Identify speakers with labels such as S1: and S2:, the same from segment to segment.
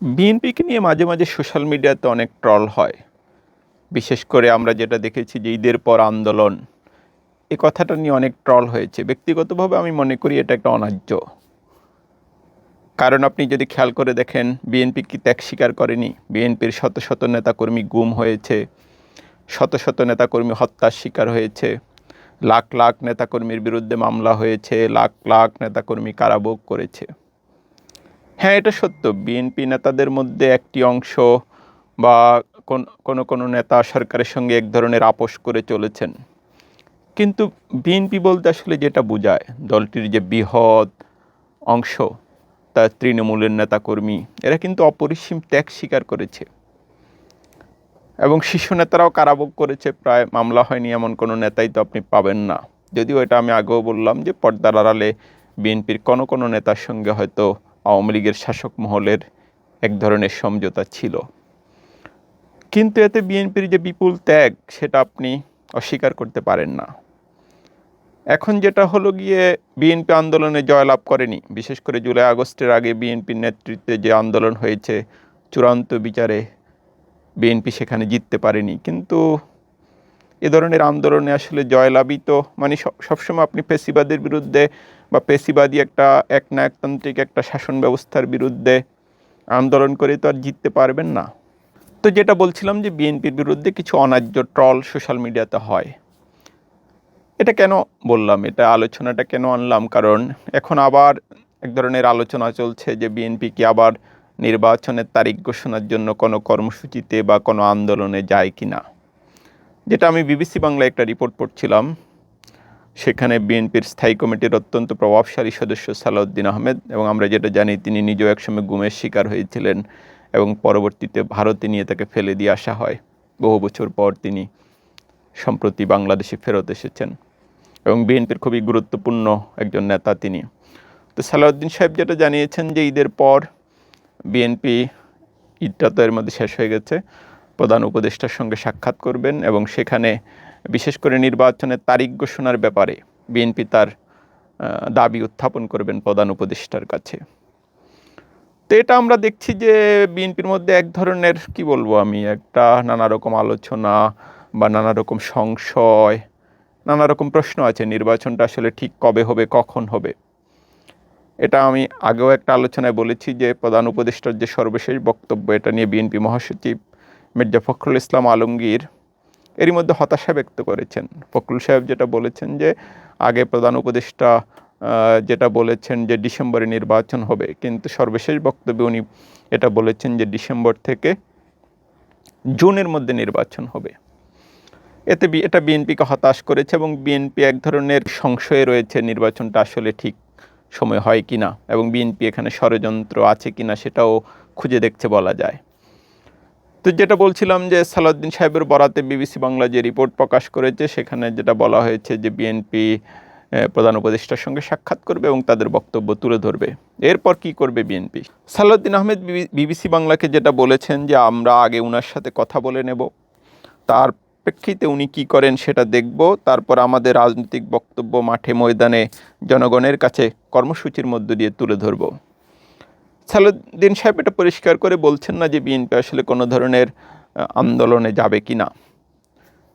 S1: বিএনপিকে নিয়ে মাঝে মাঝে সোশ্যাল মিডিয়াতে অনেক ট্রল হয়। বিশেষ করে আমরা যেটা দেখেছি যে ঈদের পর আন্দোলন, এ কথাটা নিয়ে অনেক ট্রল হয়েছে। ব্যক্তিগতভাবে আমি মনে করি এটা একটা অন্যায্য কারণ আপনি যদি খেয়াল করে দেখেন, বিএনপি কি ত্যাগ স্বীকার করেনি? বিএনপির শত শত নেতাকর্মী গুম হয়েছে, শত শত নেতাকর্মী হত্যার শিকার হয়েছে, লাখ লাখ নেতাকর্মীর বিরুদ্ধে মামলা হয়েছে, লাখ লাখ নেতাকর্মী কারাভোগ করেছে। হ্যাঁ এটা সত্য। বিএনপি নেতাদের মধ্যে একটি অংশ বা কোন- কোনো নেতা সরকারের সঙ্গে এক ধরনের আপোষ করে চলেছেন। কিন্তু বিএনপি বলতে আসলে যেটা বোঝায়, দলটির যে বৃহৎ অংশ, তার তৃণমূলের নেতাকর্মী, এরা কিন্তু অপরিসীম ত্যাগ স্বীকার করেছে। এবং শীর্ষ নেতারাও কারাভোগ করেছে, প্রায় মামলা হয়নি এমন কোনো নেতাই তো আপনি পাবেন না। যদিও এটা আমি আগেও বললাম যে পর্দার আড়ালে বিএনপির কোনো কোনো নেতার সঙ্গে হয়তো আওয়ামী লীগের শাসক মহলের এক ধরনের সমঝোতা ছিল। কিন্তু এতে বিএনপির যে বিপুল ত্যাগ, সেটা আপনি অস্বীকার করতে পারেন না। এখন যেটা হলো গিয়ে, বিএনপি আন্দোলনে জয়লাভ করেনি। বিশেষ করে জুলাই আগস্টের আগে বিএনপির নেতৃত্বে যে আন্দোলন হয়েছে, চূড়ান্ত বিচারে বিএনপি সেখানে জিততে পারেনি। কিন্তু এ ধরনের আন্দোলনে আসলে জয়লাভই তো মানে সব- সবসময় আপনি পেশিবাদের বিরুদ্ধে বা পেশিবাদী একটা একনায়কতান্ত্রিক একটা শাসন ব্যবস্থার বিরুদ্ধে আন্দোলন করে তো আর জিততে পারবেন না। তো যেটা বলছিলাম যে বিএনপির বিরুদ্ধে কিছু অন্যায্য ট্রল সোশ্যাল মিডিয়াতে হয়। এটা কেন বললাম? এটা আলোচনাটা কেন আনলাম? কারণ এখন আবার এক ধরনের আলোচনা চলছে যে বিএনপি কি আবার নির্বাচনের তারিখ ঘোষণার জন্য কোনো কর্মসূচিতে বা কোনো আন্দোলনে যায় কি না যেটা আমি বিবিসি বাংলায় একটা রিপোর্ট পড়ছিলাম। সেখানে বিএনপির স্থায়ী কমিটির অত্যন্ত প্রভাবশালী সদস্য সালাউদ্দিন আহমেদ এবং আমরা যেটা জানি তিনি নিজেও একসময় গুমের শিকার হয়েছিলেন এবং পরবর্তীতে ভারতে নিয়ে তাকে ফেলে দিয়ে আসা হয়। বহু বছর পর তিনি সম্প্রতি বাংলাদেশে ফেরত এসেছেন এবং বিএনপির খুবই গুরুত্বপূর্ণ একজন নেতা তিনি। তো সালাউদ্দিন সাহেব যেটা জানিয়েছেন যে ঈদের পর বিএনপি ঈদটা তো এর মধ্যে শেষ হয়ে গেছে। প্রধান উপদেষ্টার সঙ্গে সাক্ষাৎ করবেন এবং সেখানে বিশেষ করে নির্বাচনের তারিখ ঘোষণার ব্যাপারে বিএনপি তার দাবি উত্থাপন করবেন প্রধান উপদেষ্টার কাছে। তো এটা আমরা দেখছি যে বিএনপির মধ্যে এক ধরনের, কি বলব আমি, একটা নানা রকম আলোচনা বা নানা রকম সংশয় নানা রকম প্রশ্ন আছে, নির্বাচনটা আসলে ঠিক কবে হবে, কখন হবে। এটা আমি আগেও একটা আলোচনায় বলেছি যে প্রধান উপদেষ্টার যে সর্বশেষ বক্তব্য, এটা নিয়ে বিএনপি মহাসচিব মির্জা ফখরুল ইসলাম আলমগীর এরই মধ্যে হতাশা ব্যক্ত করেছেন। ফখরুল সাহেব যেটা বলেছেন যে, আগে প্রধান উপদেষ্টা যেটা বলেছেন যে ডিসেম্বরে নির্বাচন হবে, কিন্তু সর্বশেষ বক্তব্যে উনি এটা বলেছেন যে ডিসেম্বর থেকে জুনের মধ্যে নির্বাচন হবে। এতে এটা বিএনপিকে হতাশ করেছে এবং বিএনপি এক ধরনের সংশয়ে রয়েছে নির্বাচনটা আসলে ঠিক সময় হয় কি না এবং বিএনপি এখানে ষড়যন্ত্র আছে কি না সেটাও খুঁজে দেখছে বলা যায়। তো যেটা বলছিলাম যে সালাউদ্দিন সাহেবের বরাতে বিবিসি বাংলা যে রিপোর্ট প্রকাশ করেছে, সেখানে যেটা বলা হয়েছে যে বিএনপি প্রধান উপদেষ্টার সঙ্গে সাক্ষাৎ করবে এবং তাদের বক্তব্য তুলে ধরবে। এরপর কি করবে বিএনপি? সালাউদ্দিন আহমেদ বিবিসি বাংলাকে যেটা বলেছেন যে আমরা আগে উনার সাথে কথা বলে নেব। তার প্রেক্ষিতে উনি কি করেন সেটা দেখব। তারপর আমাদের রাজনৈতিক বক্তব্য মাঠে ময়দানে জনগণের কাছে কর্মসূচির মধ্য দিয়ে তুলে ধরব। সালাউদ্দিন সাহেব এটা পরিষ্কার করে বলছেন না যে বিএনপি আসলে কোনো ধরনের আন্দোলনে যাবে কি না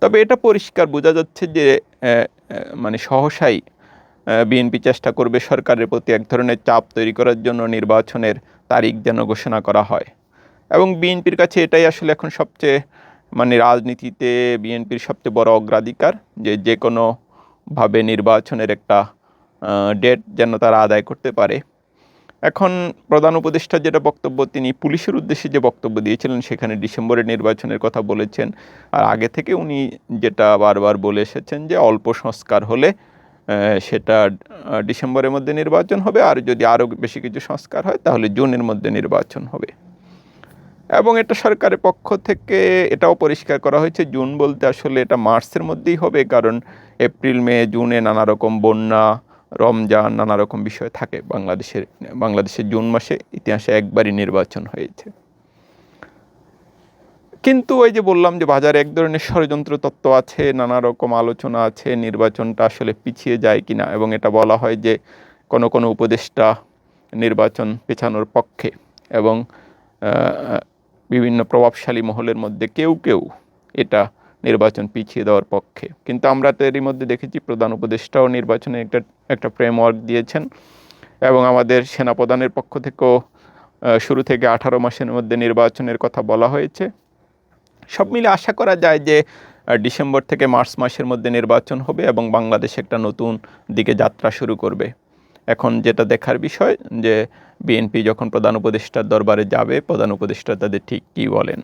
S1: তবে এটা পরিষ্কার বোঝা যাচ্ছে যে মানে সহসাই বিএনপি চেষ্টা করবে সরকারের প্রতি এক ধরনের চাপ তৈরি করার জন্য নির্বাচনের তারিখ যেন ঘোষণা করা হয়। এবং বিএনপির কাছে এটাই আসলে এখন সবচেয়ে মানে রাজনীতিতে বিএনপির সবচেয়ে বড় অগ্রাধিকার যে যে কোনোভাবে নির্বাচনের একটা ডেট যেন তারা আদায় করতে পারে। এখন প্রধান উপদেষ্টা যেটা বক্তব্য, তিনি পুলিশের উদ্দেশ্যে যে বক্তব্য দিয়েছিলেন, সেখানে ডিসেম্বরে নির্বাচনের কথা বলেছেন। আর আগে থেকে উনি যেটা বারবার বলে এসেছেন যে, অল্প সংস্কার হলে সেটা ডিসেম্বরের মধ্যে নির্বাচন হবে। আর যদি আরও বেশি কিছু সংস্কার হয়, তাহলে জুনের মধ্যে নির্বাচন হবে। এবং এটা সরকারের পক্ষ থেকে এটাও পরিষ্কার করা হয়েছে। জুন বলতে আসলে এটা মার্চের মধ্যেই হবে, কারণ এপ্রিল, মে, জুনে নানা রকম বন্যা রমজান নানা রকম বিষয় থাকে বাংলাদেশের বাংলাদেশের জুন মাসে ইতিহাসে একবারই নির্বাচন হয়েছে। কিন্তু ওই যে বললাম যে বাজারে এক ধরনের ষড়যন্ত্র তত্ত্ব আছে, নানা রকম আলোচনা আছে, নির্বাচনটা আসলে পিছিয়ে যায় কিনা এবং এটা বলা হয় যে কোনো কোনো উপদেষ্টা নির্বাচন পেছানোর পক্ষে এবং বিভিন্ন প্রভাবশালী মহলের মধ্যে কেউ কেউ এটা নির্বাচন পিছিয়ে দেওয়ার পক্ষে। কিন্তু আমরা তো এরই মধ্যে দেখেছি প্রধান উপদেষ্টাও নির্বাচনে একটা একটা ফ্রেমওয়ার্ক দিয়েছেন এবং আমাদের সেনাপ্রধানের পক্ষ থেকেও শুরু থেকে আঠারো মাসের মধ্যে নির্বাচনের কথা বলা হয়েছে। সব মিলে আশা করা যায় যে ডিসেম্বর থেকে মার্চ মাসের মধ্যে নির্বাচন হবে এবং বাংলাদেশ একটা নতুন দিকে যাত্রা শুরু করবে। এখন যেটা দেখার বিষয় যে, বিএনপি যখন প্রধান উপদেষ্টার দরবারে যাবে, প্রধান উপদেষ্টা তাদের ঠিক কী বলেন?